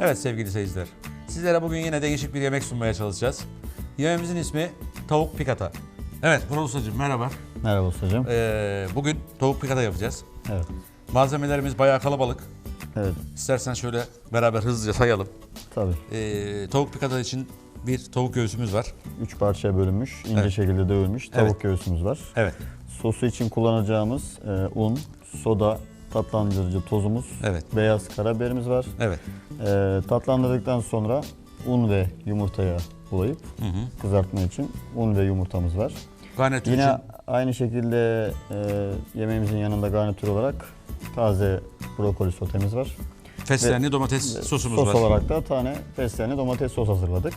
Evet sevgili seyirciler. Sizlere bugün yine değişik bir yemek sunmaya çalışacağız. Yemeğimizin ismi tavuk pikata. Evet Vural Ustacığım merhaba. Merhaba ustacığım. Ee, bugün tavuk pikata yapacağız. Evet. Malzemelerimiz bayağı kalabalık. Evet. İstersen şöyle beraber hızlıca sayalım. Tabii. Ee, tavuk pikata için bir tavuk göğsümüz var. Üç parçaya bölünmüş, ince Evet. şekilde dövülmüş tavuk Evet. göğsümüz var. Evet. Sosu için kullanacağımız e, un, soda, tatlandırıcı tozumuz, Evet. beyaz karabiberimiz var. Evet. E, tatlandırdıktan sonra un ve yumurtaya bulayıp Hı hı. kızartma için un ve yumurtamız var. Garnitür Yine için aynı şekilde e, yemeğimizin yanında garnitür olarak taze brokoli sotemiz var. fesleğenli domates sosumuz Sos var. olarak da tane fesleğenli domates sos hazırladık.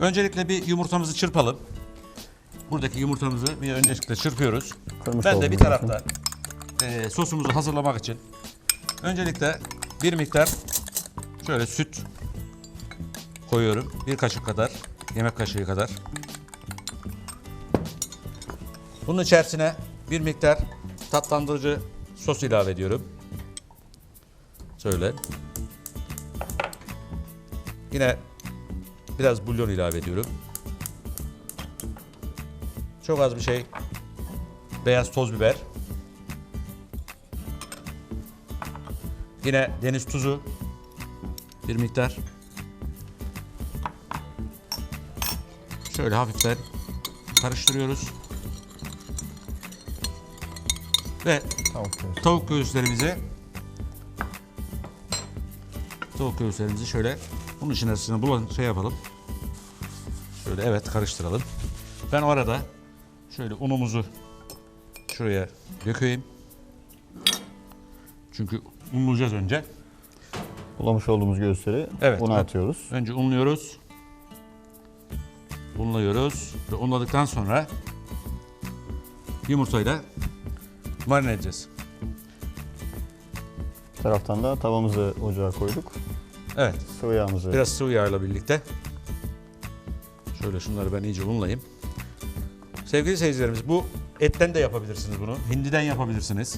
Öncelikle bir yumurtamızı çırpalım. Buradaki yumurtamızı bir öncelikle çırpıyoruz. Kırmış ben de bir tarafta e, sosumuzu hazırlamak için öncelikle bir miktar şöyle süt koyuyorum. Bir kaşık kadar, yemek kaşığı kadar. Bunun içerisine bir miktar tatlandırıcı sos ilave ediyorum. Şöyle. Yine biraz bulyon ilave ediyorum. Çok az bir şey beyaz toz biber. Yine deniz tuzu bir miktar. Şöyle hafiften karıştırıyoruz. Ve Tavuk göğüslerimizi tavuk göğüslerimizi şöyle bunun içerisine bulan şey yapalım. Şöyle evet karıştıralım. Ben o arada şöyle unumuzu şuraya dökeyim. Çünkü unlayacağız önce. Bulamış olduğumuz göğüsleri Evet, una atıyoruz. Önce unluyoruz. Unluyoruz ve unladıktan sonra yumurtayla marine edeceğiz. Bir taraftan da tavamızı ocağa koyduk. Evet. Sıvı yağımızı Biraz sıvı yağla birlikte. Şöyle şunları ben iyice unlayayım. Sevgili seyircilerimiz bu etten de yapabilirsiniz bunu. Hindiden yapabilirsiniz.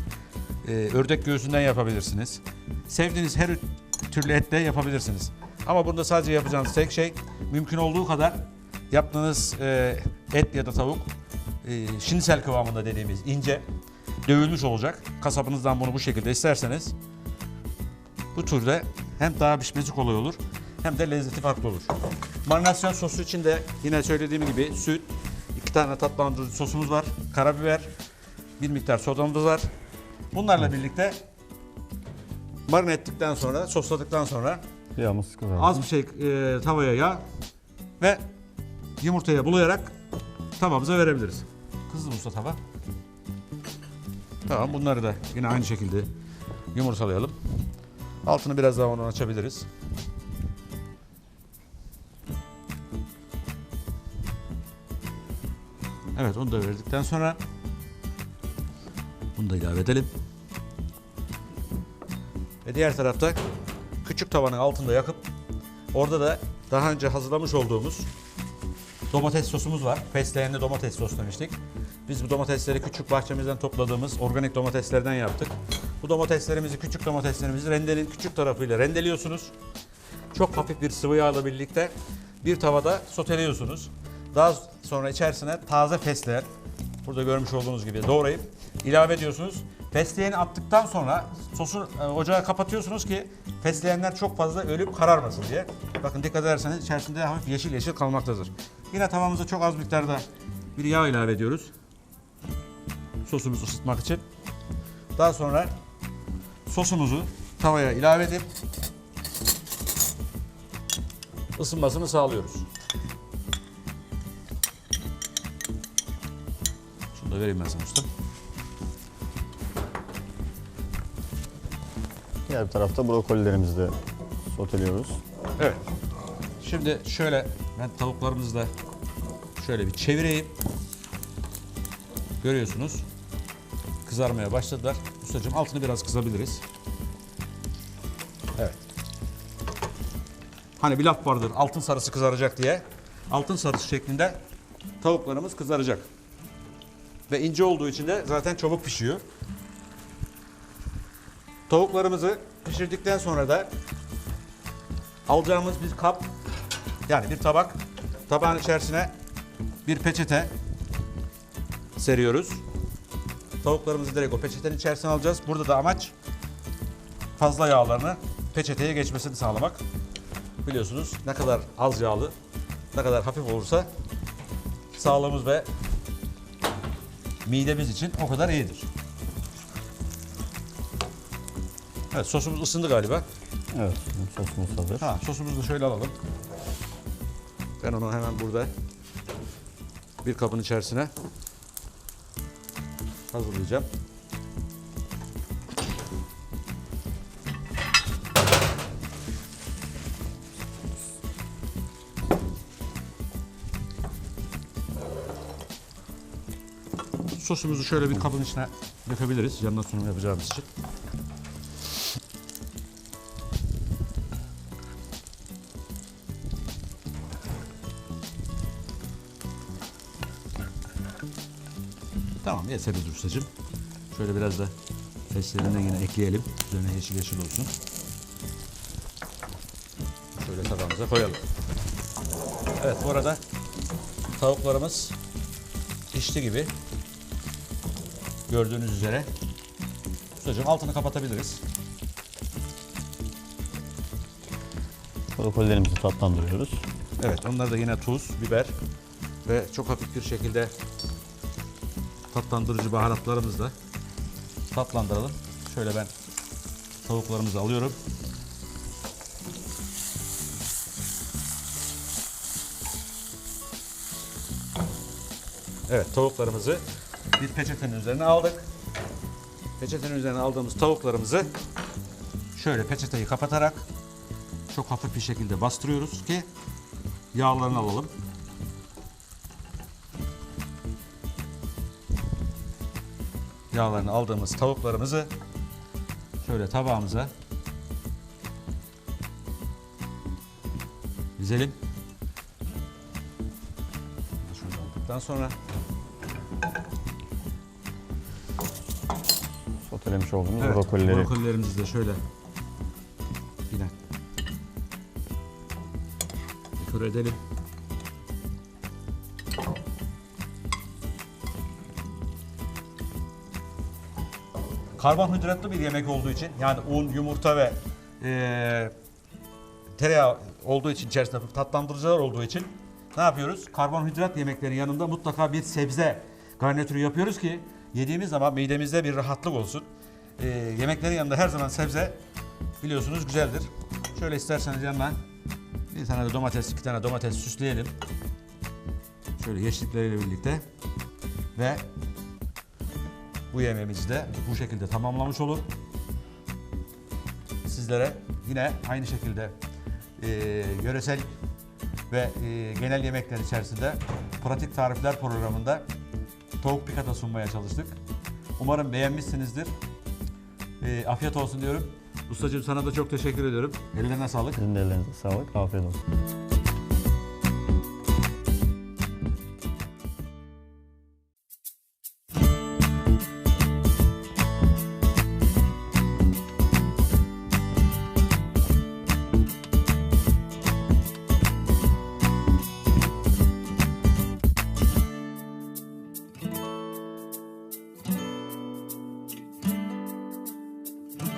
Ee, ördek göğsünden yapabilirsiniz. Sevdiğiniz her türlü etle yapabilirsiniz. Ama burada sadece yapacağınız tek şey mümkün olduğu kadar yaptığınız e, et ya da tavuk e, şinisel kıvamında dediğimiz ince dövülmüş olacak. Kasabınızdan bunu bu şekilde isterseniz bu türde hem daha pişmesi kolay olur hem de lezzeti farklı olur. Marinasyon sosu için de yine söylediğim gibi süt, iki tane tatlandırıcı sosumuz var, karabiber, bir miktar sodamız var. Bunlarla birlikte marine ettikten sonra, sosladıktan sonra yağımız kızardı. az bir şey e, tavaya yağ ve yumurtaya bulayarak tavamıza verebiliriz. Kızıl usta tava. Tamam bunları da yine aynı şekilde yumurtalayalım. Altını biraz daha onu açabiliriz. Evet onu da verdikten sonra bunu da ilave edelim. Ve diğer tarafta küçük tavanın altında yakıp orada da daha önce hazırlamış olduğumuz domates sosumuz var. Fesleğenli domates sos demiştik. Biz bu domatesleri küçük bahçemizden topladığımız organik domateslerden yaptık. Bu domateslerimizi, küçük domateslerimizi rendenin küçük tarafıyla rendeliyorsunuz. Çok hafif bir sıvı yağla birlikte bir tavada soteliyorsunuz. Daha sonra içerisine taze fesleğen, burada görmüş olduğunuz gibi doğrayıp ilave ediyorsunuz. Fesleğeni attıktan sonra sosu e, ocağa kapatıyorsunuz ki fesleğenler çok fazla ölüp kararmasın diye. Bakın dikkat ederseniz içerisinde hafif yeşil yeşil kalmaktadır. Yine tavamıza çok az miktarda bir yağ ilave ediyoruz. Sosumuzu ısıtmak için. Daha sonra sosumuzu tavaya ilave edip ısınmasını sağlıyoruz. Da vereyim ben sana usta. Diğer bir tarafta brokolilerimizi de soteliyoruz. Evet. Şimdi şöyle ben tavuklarımızı da şöyle bir çevireyim. Görüyorsunuz. Kızarmaya başladılar. Ustacığım altını biraz kısabiliriz. Evet. Hani bir laf vardır altın sarısı kızaracak diye. Altın sarısı şeklinde tavuklarımız kızaracak. Ve ince olduğu için de zaten çabuk pişiyor. Tavuklarımızı pişirdikten sonra da alacağımız bir kap yani bir tabak tabağın içerisine bir peçete seriyoruz. Tavuklarımızı direkt o peçetenin içerisine alacağız. Burada da amaç fazla yağlarını peçeteye geçmesini sağlamak. Biliyorsunuz ne kadar az yağlı, ne kadar hafif olursa sağlığımız ve midemiz için o kadar iyidir. Evet sosumuz ısındı galiba. Evet, sosumuz hazır. Ha sosumuzu da şöyle alalım. Ben onu hemen burada bir kabın içerisine hazırlayacağım. Sosumuzu şöyle bir kabın içine dökebiliriz yanına sunum yapacağımız için. Tamam yeteriz ustacığım. Şöyle biraz da fesleğeninden yine ekleyelim. Üzerine yeşil yeşil olsun. Şöyle tabağımıza koyalım. Evet bu arada tavuklarımız pişti gibi. Gördüğünüz üzere. Ustacığım altını kapatabiliriz. Brokollerimizi tatlandırıyoruz. Evet onlar da yine tuz, biber ve çok hafif bir şekilde tatlandırıcı baharatlarımızla tatlandıralım. Şöyle ben tavuklarımızı alıyorum. Evet tavuklarımızı bir peçetenin üzerine aldık. Peçetenin üzerine aldığımız tavuklarımızı şöyle peçeteyi kapatarak çok hafif bir şekilde bastırıyoruz ki yağlarını alalım. Yağlarını aldığımız tavuklarımızı şöyle tabağımıza dizelim. Şöyle aldıktan sonra Sotelemiş olduğumuz evet, brokolileri brokolilerimizi de şöyle yine dekore edelim. Karbonhidratlı bir yemek olduğu için yani un, yumurta ve eee, tereyağı olduğu için içerisinde tatlandırıcılar olduğu için ne yapıyoruz? Karbonhidrat yemeklerin yanında mutlaka bir sebze garnitürü yapıyoruz ki yediğimiz zaman midemizde bir rahatlık olsun. Eee, yemeklerin yanında her zaman sebze biliyorsunuz güzeldir. Şöyle isterseniz yanına bir tane de domates, iki tane domates süsleyelim. Şöyle yeşillikleriyle birlikte ve bu yemeğimizi de bu şekilde tamamlamış olur. Sizlere yine aynı şekilde e, yöresel ve e, genel yemekler içerisinde pratik tarifler programında tavuk pikata sunmaya çalıştık. Umarım beğenmişsinizdir. E, afiyet olsun diyorum. Ustacığım sana da çok teşekkür ediyorum. Ellerine sağlık. Sizin de ellerinize sağlık. Afiyet olsun.